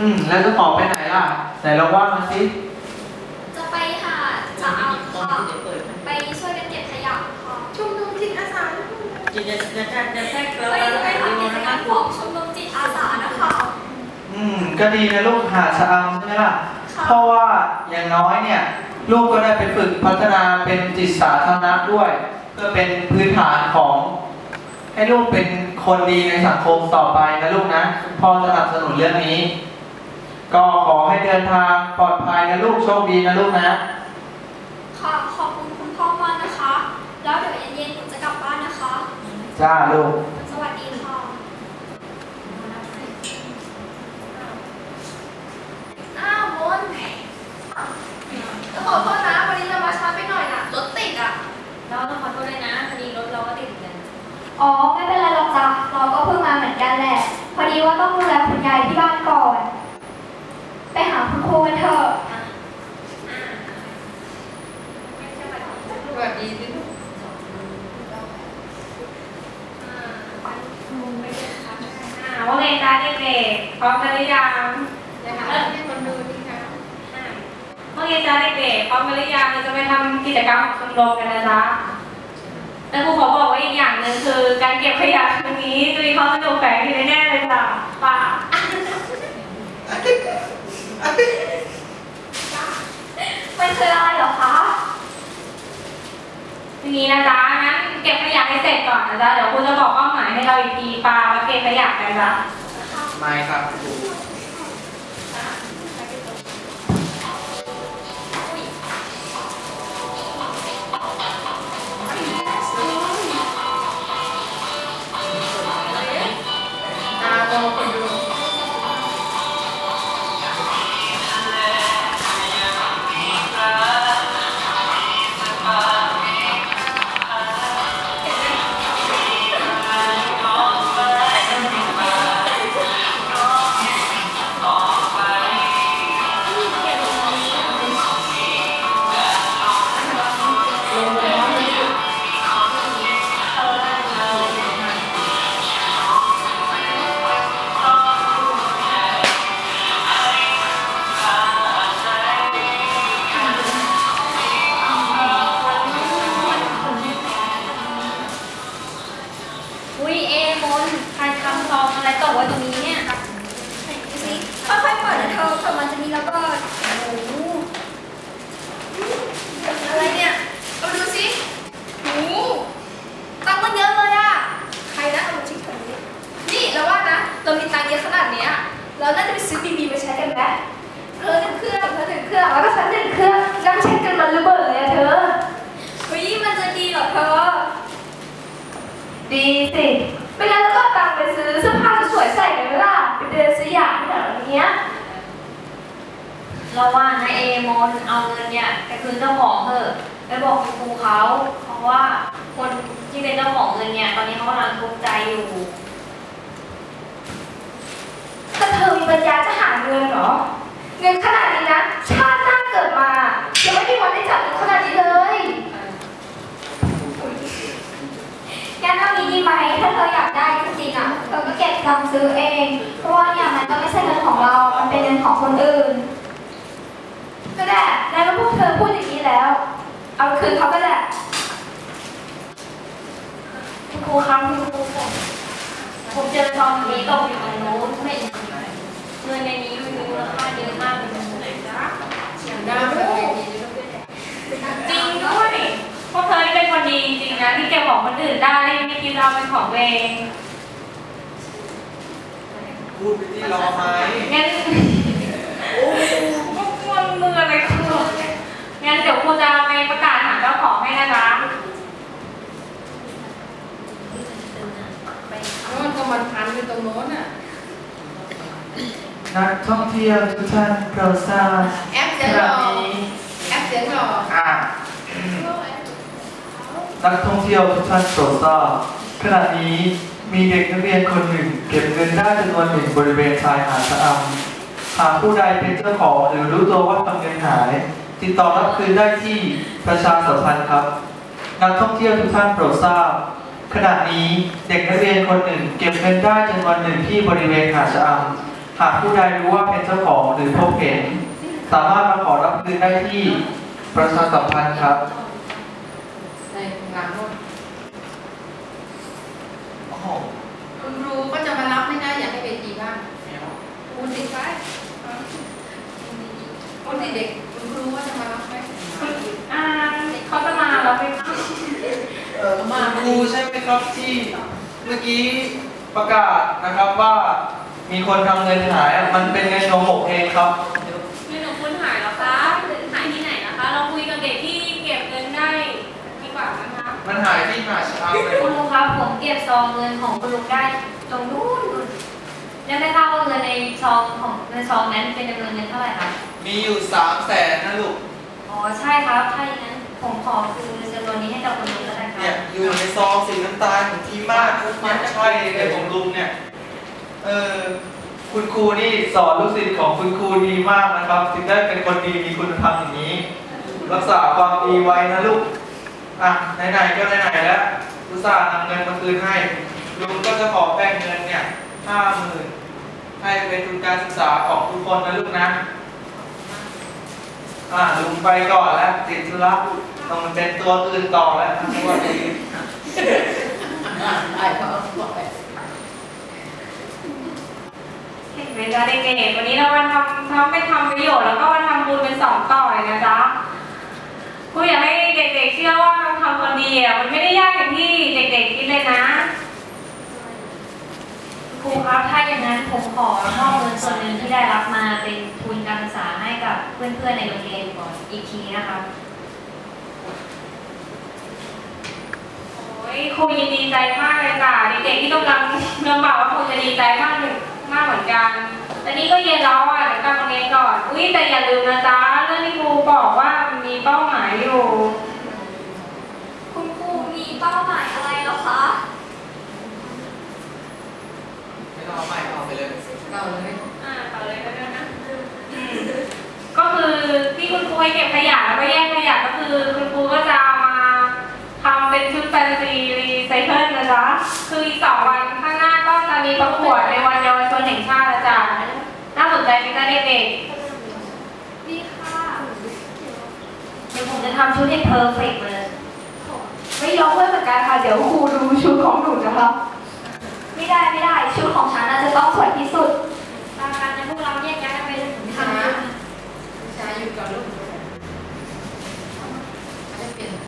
อืม แล้วเจะของไปไหนล่ะ ไหนเราว่ามาสิ จะไปหาจะเอาค่ะไปช่วยกันเก็บขยะค่ะชุมนุมจิตอาสาจะจะจะจะจะแทรกเราไปแล้วจะไปทำกิจกรรมของชมรมจิตอาสานะคะ อืม ก็ดีนะลูกหาชะอำใช่ไหมล่ะค่ะ เพราะว่าอย่างน้อยเนี่ย ลูกก็ได้ไปฝึกพัฒนาเป็นจิตสาธารณะด้วย เพื่อเป็นพื้นฐานของให้ลูกเป็นคนดีในสังคมต่อไปนะลูกนะพ่อสนับสนุนเรื่องนี้ ก็ขอให้เดินทางปลอดภัยนะลูกโชคดีนะลูกนะ ค่ะ ขอบคุณคุณพ่อมากนะคะ แล้วเดี๋ยวเย็นๆหนูจะกลับบ้านนะคะ จ้าลูก สวัสดีค่ะ อ้าวมนจะขอโทษนะวันนี้เรามาช้าไปหน่อยน่ะ รถติดอะ เราต้องขอโทษด้วยนะพอดีรถเราก็ติดเหมือนกัน อ๋อ ไม่เป็นไรหรอกจ้ะเราก็เพิ่งมาเหมือนกันแหละ พอดีว่าต้องดูแลคุณยายที่บ้านก่อน ไปหา ครูกันเถอะสวัสดีสิลูกอ่าว่าไงจ้าเด็กๆพร้อมกันหรือยังจะหาให้คนดูนี่ค่ะว่าไงจ้าเด็กๆพร้อมกันหรือยังเราจะไปทำกิจกรรมชมรมกันนะจ๊ะแต่ครูขอบอกไว้อีกอย่างหนึ่งคือ การเก็บขยะครั้งนี้จะมีความสนุกแฝงอยู่แน่ๆเลยจ้ะป่า มันคืออะไรเหรอคะ อย่าง นี้นะจ๊ะงั้นเก็บขยะให้เสร็จก่อนนะจ๊ะเดี๋ยวครูจะบอกเป้าหมายให้เราอีกทีปามาเก็บขยะกันจ้ะไม่ครับ ไรตกไว้ตรงนี้เนี่ยดูสิค่อยๆเปิดนะเธอเผื่อมันจะมีแล้วก็ดโอ้โหอะไรเนี่ยเอาดูสิโอ้โหตังค์มันเยอะเลยอะใครนะเอามาชิคแถวนี้นี่เราว่านะ เรามีตังค์เยอะขนาดเนี้ยเราน่าจะไปซื้อบีบีมาใช้กันไหมเธอหนึ่งเครื่องเธอหนึ่งเครื่องแล้วก็ฉันหนึ่งเครื่องแล้วใช้กันมันระเบิดเลยอะเธอเฮ้ยมันจะดีเหรอเธอ ดีสิไม่งั้นเราก็เอาตังค์ไปซื้อเสื้อผ้าสวยๆใส่กันไหมล่ะไปเดินสยามแถวเนี้ย เราว่านะเอมนเอาเงินเนี่ยไปคืนเจ้าของเถอะไปบอกคุณครูเขาเพราะว่าคนที่เป็นเจ้าของเงินเนี่ยตอนนี้เขากำลังทุกข์ใจอยู่แต่เธอมีปัญญาจะหาเงินเหรอ เงินขนาดนี้นะ ชาติหน้าเกิดมายังไม่มีวันได้จับเงินขนาดนี้เลยงั้นเอางี้ดีไหมถ้าเธออยากได้จริงๆอะเธอก็เก็บตังค์ซื้อเอง เอาคืนเขาก็ได้คุณครูครับคุณครูผมผมเจอซองนี้ตกอยู่ตรงโน้นไม่เห็นเงินในนี้มันมีมูลค่าเยอะมากเลยไหนจ๊ะหน้ามันจะดีๆลูกจริงด้วยพวกเธอนี่เป็นคนดีจริงๆนะที่เก็บของคนอื่นได้ไม่คิดเอาเป็นของตัวเองพูดไปที่รอไหมงั้นโอ้พวกมันมืออะไรกัน งั้นเดี๋ยวครูจะไปประกาศหาเจ้าของให้นะจ๊ะโน่นก็มันพันอยู่ตรงโน้นน่ะ นักท่องเที่ยวทุกท่านโปรดทราบแอปขเสียงหณะล่อนี้แอปเสียงหล่ออ่านักท่องเที่ยวทุกท่านโปรดทราบขณะนี้มีเด็กนักเรียนคนหนึ่ง เก็บเงินได้จำนวนหนึ่งบริเวณชายหาดชะอำหากผู้ใดเป็นเจ้าของหรือรู้ตัวว่าทำเงินหาย ติดต่อรับคืนได้ที่ประชาสัมพันธ์ครับ นักท่องเที่ยวทุกท่านโปรดทราบ ขณะนี้เด็กนักเรียนคนหนึ่ง เก็บเงินได้จำนวนหนึ่งที่บริเวณหาดชะอำหากผู้ใดรู้ว่าเป็นเจ้าของหรือพบเห็น สามารถมาขอรับคืนได้ที่ประชาสัมพันธ์ครับในหลังโน้นคุณครูก็จะมารับไม่ได้อยากให้เวทีบ้างคุณติดไว้คุณติดเด็กจะมารับไหม อ่าเขาจะมาเราไป เออมาค รูใช่ไหมครับที่เมื่อกี้ประกาศนะครับว่ามีคนทำเงินหายอะมันเป็นเงินของผมเองครับ เงินของคุณหายแล้วคะ หายที่ไหนนะคะ เราคุยกับเด็กที่เก็บเงินได้ดีกว่านะคะมันหายที่หาดชะอำเลยคุณลุงครับผมเก็บซองเงินของคุณลุงได้ตรงนู้นนู่นแล้วไม่ทราบว่าเงินในซองของในซองนั้นเป็นจำนวนเงินเท่าไหร่ครับมีอยู่สามแสนนะลูก อ๋อใช่ครับ ถ้าอย่างนั้นผมขอคือจำนวนนี้ให้กับคุณลุงแล้วกันครั เนี่ยอยู่ในซองสีน้ำตาลของทีมากเนี่ยใช่เลยของลุงเนี่ยเออคุณครูนี่สอนลูกศิษย์ของคุณครูดีมากนะครับถึงได้เป็นคนดีมีคุณธรรมอย่างนี้ รักษาความดีไว้นะลูกอะไหนๆก็ไหนๆแล้วอุตส่าห์นำเงินมาคืนให้ลุงก็จะขอแบ่งเงินเนี่ยห้าหมื่นให้เป็นทุนการศึกษาของทุกคนนะลูกนะอะลุงไปก่อนแล้วติดธุระ ต้องเป็นตัวอื่นต่อแล้วนะสวัสดีได้เขาบอกไปเห็นจ๊ะเด็กๆวันนี้เรามาทำทำไปทำประโยชน์แล้วก็มาทำบุญเป็นสองต่อเลยนะจ๊ะครูอยากให้เด็กๆเชื่อว่าเรทำคนดีอะมันไม่ได้ยากอย่างที่เด็กๆคิดเลยนะครูครับถ้าอย่างนั้นผมขอมอบเงินส่วนหนึ่งที่ได้รับมาเป็นทุนการศึกษาให้กับเพื่อนๆในโรงเรียนก่อนอีกทีนะครับ โอ้ย ครูยินดีใจมากเลยจ้ะเด็กๆที่กำลังลำบากว่าครูจะดีใจมากหนึ่งมากเหมือนกันแต่นี้ก็เย็นแล้วอะเดี๋ยวกลับมาเรียนก่อน อุ้ยแต่อย่าลืมนะจ๊ะเรื่องที่ครูบอกว่ามีเป้าหมายอยู่ คุณครูมีเป้าหมายอะไรเหรอคะ ไม่ต้องเอาใหม่เอาไปเลย เราเลย อ่าต่อเลยก็ได้นะอืมก็คือที่คุณครูให้เก็บขยะแล้วก็แยกขยะก็คือคุณครูก็จะเอามาทำ เป็นชุดแฟนซีรีไซเคิลนะจ๊ะ คืออีกสองวันข้างหน้าก็จะมีประกวดในวันเยาวชนแห่งชาตินะจ๊ะ น่าสนใจไหมจ๊ะเด็กดีค่ะ เดี๋ยวผมจะทำชุดให้เพอร์เฟกต์เลย ไม่ยอมเพื่อนเหมือนกันค่ะ เดี๋ยวครูดูชุดของหนูนะคะ ไม่ได้ไม่ได้ ชุดของฉันน่าจะต้องสวยที่สุดตามการในพวกเราแยกย้าย